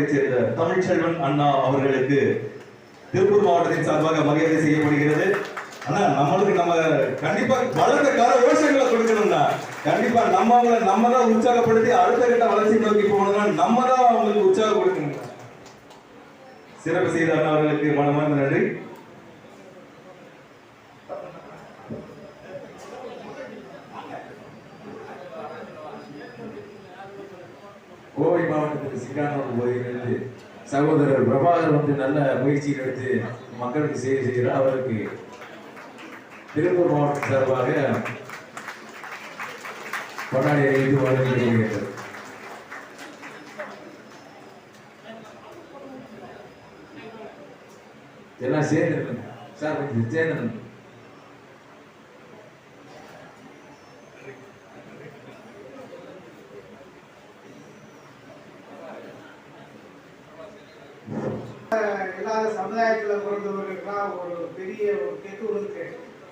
மாவட்டத்தைச் சேர்ந்த தமிழ்ச்செல்வன் அண்ணா அவர்களுக்கு திருப்பூர் மாவட்டத்தின் சார்பாக மரியாதை செய்யப்படுகிறது. ஆனா நம்மளுக்கு நம்ம கண்டிப்பா வளர்ந்த கால யோசனைகளை கொடுக்கணும்னா கண்டிப்பா நம்ம அவங்கள நம்ம தான் உற்சாகப்படுத்தி அடுத்த கட்ட வளர்ச்சி நோக்கி போகணும்னா நம்ம தான் அவங்களுக்கு உற்சாகம் கொடுக்கணும் சிறப்பு செய்த அண்ணா அவர்களுக்கு மனமார்ந்த நன்றி. கோவை மாவட்டத்தில் சிங்கானூர் பகுதியிலிருந்து சகோதரர் பிரபாகர் வந்து நல்ல முயற்சியில் எடுத்து மக்களுக்கு சேவை செய்கிறார் அவருக்கு திருப்பூர் மாவட்டம் சார்பாக கொண்டாடி இது வழங்கப்படுகிறது எல்லாம் சேர்ந்து சார் சேர்ந்து இல்லாத சமுதாயத்தில் பிறந்தவர்களுக்கெல்லாம் ஒரு பெரிய ஒரு கெட்டு இருக்கு.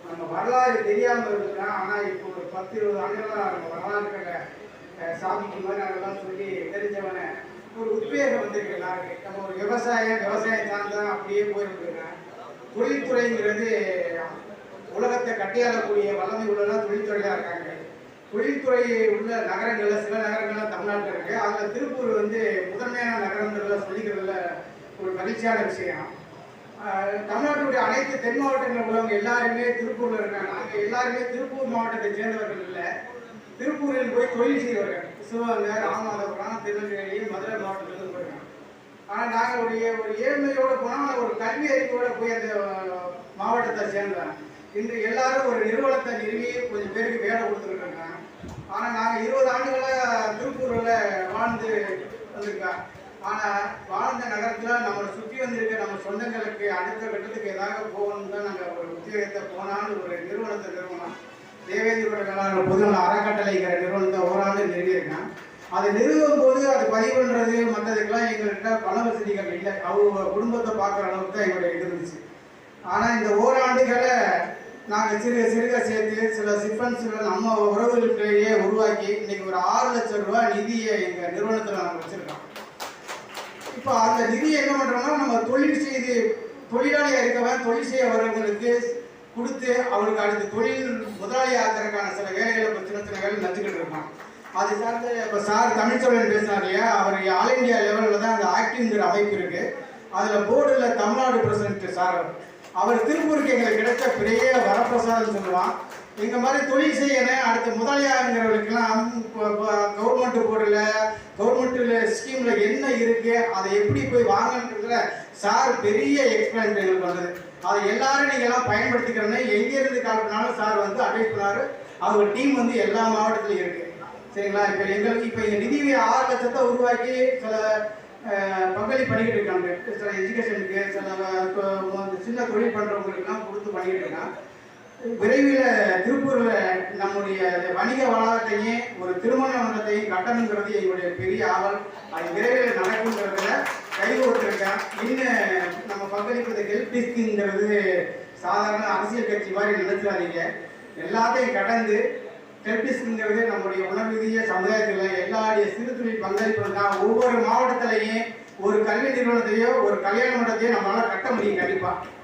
நம்ம வரலாறு தெரியாமல் இருக்கலாம் ஆனால் இப்போ ஒரு பத்து இருபது ஆண்டுகளாக நம்ம வரலாறுகளை சாமிக்கு மாதிரி அதெல்லாம் சொல்லி தெரிஞ்சவனை ஒரு உத்வேகம் வந்திருக்கு எல்லாருக்கும். நம்ம ஒரு விவசாயம் விவசாயம் சார்ந்தான் அப்படியே போயிருக்கிறேன் தொழில்துறைங்கிறது உலகத்தை கட்டியாளக்கூடிய வல்லமை உள்ளதான் தொழில்துறையாக இருக்காங்க. தொழில்துறை உள்ள நகரங்களில் சில நகரங்கள்லாம் தமிழ்நாட்டில் இருக்குது அதில் திருப்பூர் வந்து முதன்மையான நகரங்களில் மகிழ்ச்சியான விஷயம். தமிழ்நாட்டுடைய அனைத்து தென் மாவட்டங்களில் உள்ளவங்க எல்லாருமே திருப்பூர்ல இருக்காங்க. நாங்க எல்லாருமே திருப்பூர் மாவட்டத்தை சேர்ந்தவர்கள் இல்லை. திருப்பூரில் போய் தொழில் செய்தவர்கள் சிவகங்கை ராமநாதபுரம் திருநெல்வேலி மதுரை மாவட்டத்திலிருந்து போயிருக்காங்க ஆனால் நாங்கள் ஒரு ஏழ்மையோடு ஒரு ஏழ்மையோட போனால் ஒரு கல்வி அறிவோட போய் அந்த மாவட்டத்தை சேர்ந்தேன் இன்று எல்லாரும் ஒரு நிறுவனத்தை நிறுவி கொஞ்சம் பேருக்கு வேலை கொடுத்துருக்காங்க. ஆனால் நாங்கள் இருபது ஆண்டுகளாக திருப்பூரில் வாழ்ந்து வந்திருக்கோம். ஆனால் வாழ்ந்த நகரத்தில் நம்மளை சுற்றி வந்திருக்க நம்ம சொந்தங்களுக்கு அடுத்த கட்டத்துக்கு ஏதாவது போகணும்னு தான் நாங்கள் ஒரு உத்தியோகத்தை போனான்னு ஒரு நிறுவனத்தை நிறுவனம் தேவேந்திரோட வேளாண் பொதுநல அறக்கட்டளைங்கிற நிறுவனத்தை ஓராண்டு நிறுவியிருக்கேன் அதை நிறுவும் போது அது பதிவு பண்ணுறது மற்றதுக்கெல்லாம் எங்கள்கிட்ட பண வசதிகள் இல்லை. அவங்க குடும்பத்தை பார்க்குற அளவுக்கு தான் எங்களுடைய இது இருந்துச்சு. ஆனால் இந்த ஓராண்டுகளை நாங்கள் சிறுக சிறுக சேர்த்து சில சிப்பன்ஸுகள் நம்ம உறவுகளுக்கிடையே உருவாக்கி இன்றைக்கி ஒரு ஆறு லட்சம் ரூபா நிதியை எங்கள் நிறுவனத்தில் நாங்கள் வச்சுருக்கோம். இப்போ அந்த நிதி என்ன பண்ணுறோம்னா நம்ம தொழில் செய்து தொழிலாளியாக இருக்கவன் தொழில் செய்ய வரவங்களுக்கு கொடுத்து அவருக்கு அடுத்து தொழில் முதலாளி ஆக்கிறதுக்கான சில வேலைகளை இப்போ சின்ன சின்ன வேலை நச்சுக்கிட்டு இருக்கான் அது சார்ந்த இப்போ சார் தமிழ்ச்சோழன் பேசினார் இல்லையா? அவர் ஆல் இந்தியா லெவலில் தான் அந்த ஆக்டிவ்ங்கிற அமைப்பு இருக்குது அதில் போர்டில் தமிழ்நாடு பிரசிடென்ட் சார் அவர். அவர் திருப்பூருக்கு எங்களுக்கு கிடைச்ச பெரிய வரப்பிரசாதம் சொல்லுவான். இந்த மாதிரி தொழில் செய்யணும் அடுத்த முதலியாருங்கிறவங்களுக்கெல்லாம் கவர்மெண்ட் போர்டில் கவர்மெண்ட்டில் ஸ்கீமில் என்ன இருக்குது அதை எப்படி போய் வாங்கன்றதுல சார் பெரிய எக்ஸ்பிளைன் எங்களுக்கு வந்தது. அதை எல்லாரும் நீங்கள் எல்லாம் பயன்படுத்திக்கிறேன்னு எங்கேருந்து கால் பண்ணாலும் சார் வந்து அட்வைஸ் பண்ணார் அவங்க டீம் வந்து எல்லா மாவட்டத்துலையும் இருக்குது சரிங்களா? இப்போ எங்களுக்கு இப்போ எங்கள் நிதி ஆறு லட்சத்தை உருவாக்கி சில பங்களிப்பு பண்ணிக்கிட்டு இருக்காங்க. சில எஜுகேஷனுக்கு சில இப்போ சின்ன தொழில் பண்ணுறவங்களுக்குலாம் கொடுத்து பண்ணிக்கிட்டு இருக்காங்க. விரைவில் திருப்பூரில் நம்முடைய வணிக வளாகத்தையும் ஒரு திருமண மண்டலத்தையும் கட்டணுங்கிறது எங்களுடைய பெரிய ஆவல். அது விரைவில் நடக்குங்கிறதுல கை கொடுத்துருக்கேன் இன்னும் நம்ம பங்களிப்பது ஹெல்ப் சாதாரண அரசியல் கட்சி மாதிரி நினைச்சிடாதீங்க. எல்லாத்தையும் கடந்து ஹெல்பிஸ்ங்கிறது நம்முடைய உணர்வீதிய சமுதாயத்தில் எல்லாருடைய சிறு தொழில் பங்களிப்பு தான் ஒவ்வொரு மாவட்டத்திலையும் ஒரு கல்வி நிறுவனத்தையோ ஒரு கல்யாண மண்டலத்தையோ நம்மளால் கட்ட முடியும் கண்டிப்பாக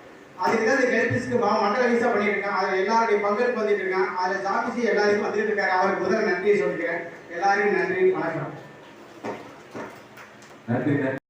அதுக்கு தான் இந்த ஹெல்பிஸ்க்கு மண்டல வீசா பண்ணியிருக்கேன் அதில் எல்லாருடைய பங்களிப்பு வந்துட்டு இருக்கேன் அதில் சாமிசி எல்லாருக்கும் வந்துட்டு இருக்காரு அவருக்கு முதல்ல நன்றியை சொல்லிக்கிறேன். எல்லாருக்கும் நன்றி வணக்கம். நன்றி.